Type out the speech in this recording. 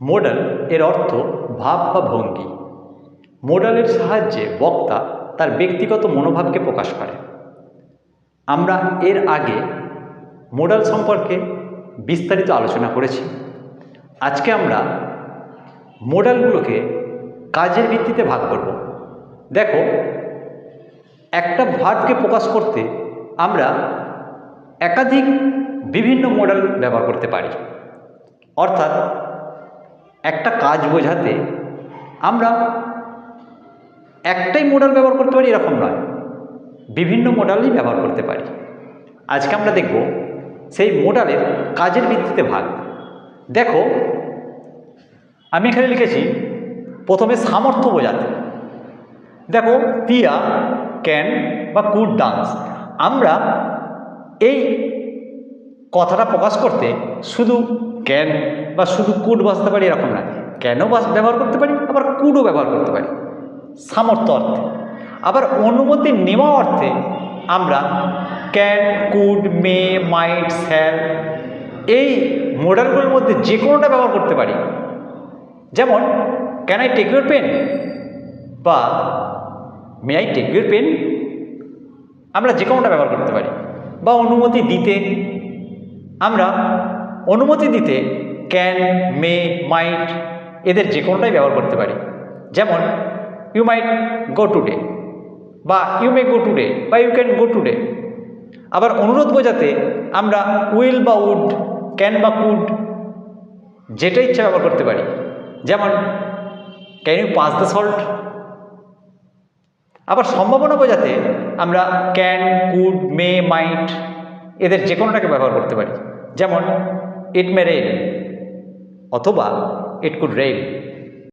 Modal এর অর্থ ভাব বা ভঙ্গি। মোডালের সাহায্যে বক্তা তার ব্যক্তিগত মনোভাবকে প্রকাশ করে। আমরা এর আগে মোডাল সম্পর্কে বিস্তারিত আলোচনা করেছি। আজকে আমরা মোডালগুলোকে কাজের ভিত্তিতে ভাগ করব। দেখো, একটা ভার্বকে প্রকাশ করতে আমরা একাধিক বিভিন্ন মডেল ব্যবহার করতে পারি। অর্থাৎ একটা কাজ বোঝাতে আমরা একটাই মডেল ব্যবহার করতে পারি, এরকম নয়। বিভিন্ন মডেলই ব্যবহার করতে পারি। আজকে আমরা দেখব সেই মডেলের কাজের ভিত্তিতে ভাগ। দেখো, আমি এখানে লিখেছি, প্রথমে সামর্থ্য বোঝাতে। দেখো তিয়া ক্যান বা কুড ডান্স। আমরা এই কথাটা প্রকাশ করতে শুধু ক্যান বা শুধু কুড বাঁচতে পারি এরকম না। ক্যানও ব্যবহার করতে পারি, আবার কুডও ব্যবহার করতে পারি। সামর্থ্য অর্থে। আবার অনুমতি নেওয়া অর্থে আমরা can could may, might, shall এই মডেলগুলোর মধ্যে যে কোনোটা ব্যবহার করতে পারি। যেমন can I take your pen বা may I take your pen আমরা যে কোনোটা ব্যবহার করতে পারি। বা অনুমতি দিতে আমরা অনুমতি দিতে ক্যান মে মাইট এদের যে কোনোটাই ব্যবহার করতে পারি। যেমন ইউ মাইট গো টুডে বা ইউ মে গো টুডে বা ইউ ক্যান গো টুডে আবার অনুরোধ বোঝাতে আমরা উইল বা উড ক্যান বা কুড যেটা ইচ্ছা ব্যবহার করতে পারি। যেমন can you pass the salt আবার সম্ভাবনা বোঝাতে আমরা ক্যান কুড মে মাইট এদের যে কোনোটাকে ব্যবহার করতে পারি। যেমন ইট মে রেইন অথবা ইট কুড রেইন